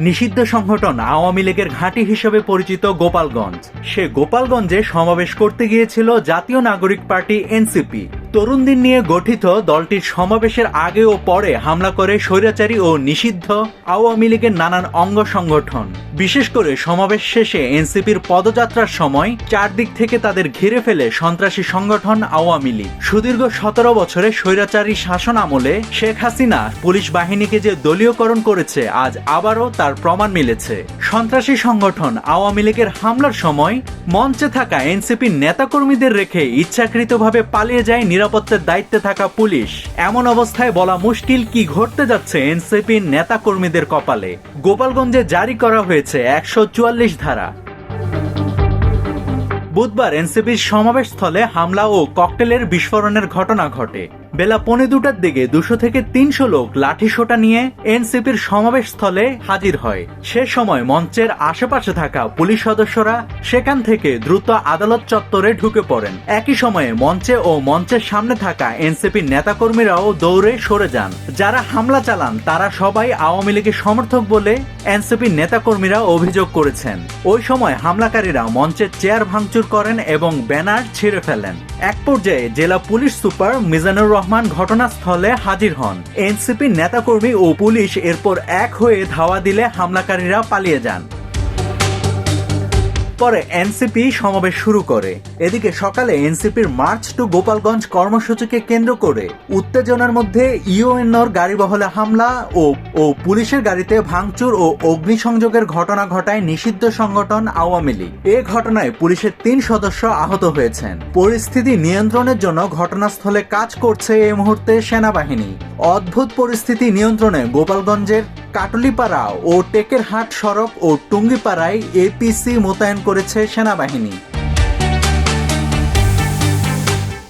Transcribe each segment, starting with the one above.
নিষিদ্ধ সংগঠন আওয়ামী লীগের ঘাঁটি হিসেবে পরিচিত গোপালগঞ্জ। সে গোপালগঞ্জে সমাবেশ করতে গিয়েছিল জাতীয় নাগরিক পার্টি এনসিপি। তরুণদের নিয়ে গঠিত দলটির সমাবেশের আগে ও পরে হামলা করে স্বৈরাচারী ও নিষিদ্ধ আওয়ামী লীগের নানান অঙ্গ সংগঠন। বিশেষ করে সমাবেশ শেষে এনসিপির পদযাত্রার সময় চারদিক থেকে তাদের ঘিরে ফেলে সন্ত্রাসী সংগঠন আওয়ামী লীগ। সুদীর্ঘ সতেরো বছরে স্বৈরাচারী শাসন আমলে শেখ হাসিনা পুলিশ বাহিনীকে যে দলীয়করণ করেছে, আজ আবারও তার প্রমাণ মিলেছে। সন্ত্রাসী সংগঠন আওয়ামী লীগের হামলার সময় মঞ্চে থাকা এনসিপির নেতাকর্মীদের রেখে ইচ্ছাকৃতভাবে পালিয়ে যায় নিরাপত্তার দায়িত্বে থাকা পুলিশ। এমন অবস্থায় বলা মুশকিল কি ঘটতে যাচ্ছে এনসিপির নেতাকর্মীদের কপালে। গোপালগঞ্জে জারি করা হয়েছে একশো চুয়াল্লিশ ধারা। বুধবার এনসিপির সমাবেশস্থলে হামলা ও ককটেলের বিস্ফোরণের ঘটনা ঘটে। বেলা পৌনে দুটার দিকে দুশো থেকে তিনশো লোক লাঠি সোটা নিয়ে এনসিপির সমাবেশস্থলে হাজির হয়। সে সময় মঞ্চের আশেপাশে থাকা পুলিশ সদস্যরা সেখান থেকে দ্রুত আদালত চত্বরে ঢুকে পড়েন। একই সময়ে মঞ্চে ও মঞ্চের সামনে থাকা এনসিপির নেতাকর্মীরাও দৌড়ে সরে যান। যারা হামলা চালান, তারা সবাই আওয়ামী লীগের সমর্থক বলে এনসিপির নেতাকর্মীরা অভিযোগ করেছেন। ওই সময় হামলাকারীরা মঞ্চের চেয়ার ভাঙচুর করেন এবং ব্যানার ছিঁড়ে ফেলেন। এক পর্যায়ে জেলা পুলিশ সুপার মিজানুর রহমান ঘটনাস্থলে হাজির হন। এনসিপি নেতাকর্মী ও পুলিশ এরপর এক হয়ে ধাওয়া দিলে হামলাকারীরা পালিয়ে যান। পরে এনসিপি সমাবেশ শুরু করে। এদিকে সকালে এনসিপির মার্চ টু গোপালগঞ্জ কর্মসূচিকে কেন্দ্র করে উত্তেজনার মধ্যে ইউএনওর গাড়িবহলে হামলা ও ও পুলিশের গাড়িতে ভাঙচুর ও অগ্নিসংযোগের ঘটনা ঘটায় নিষিদ্ধ সংগঠন আওয়ামী লীগ। এ ঘটনায় পুলিশের তিন সদস্য আহত হয়েছেন। পরিস্থিতি নিয়ন্ত্রণের জন্য ঘটনাস্থলে কাজ করছে এই মুহূর্তে সেনাবাহিনী। অদ্ভুত পরিস্থিতি নিয়ন্ত্রণে গোপালগঞ্জের কাটলিপাড়া ও টেকেরহাট সড়ক ও টুঙ্গিপাড়ায় এপিসি মোতায়েন করেছে সেনাবাহিনী।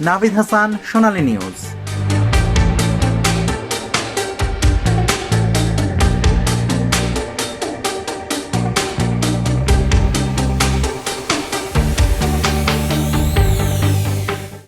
নাভিদ হাসান সোনালী নিউজ।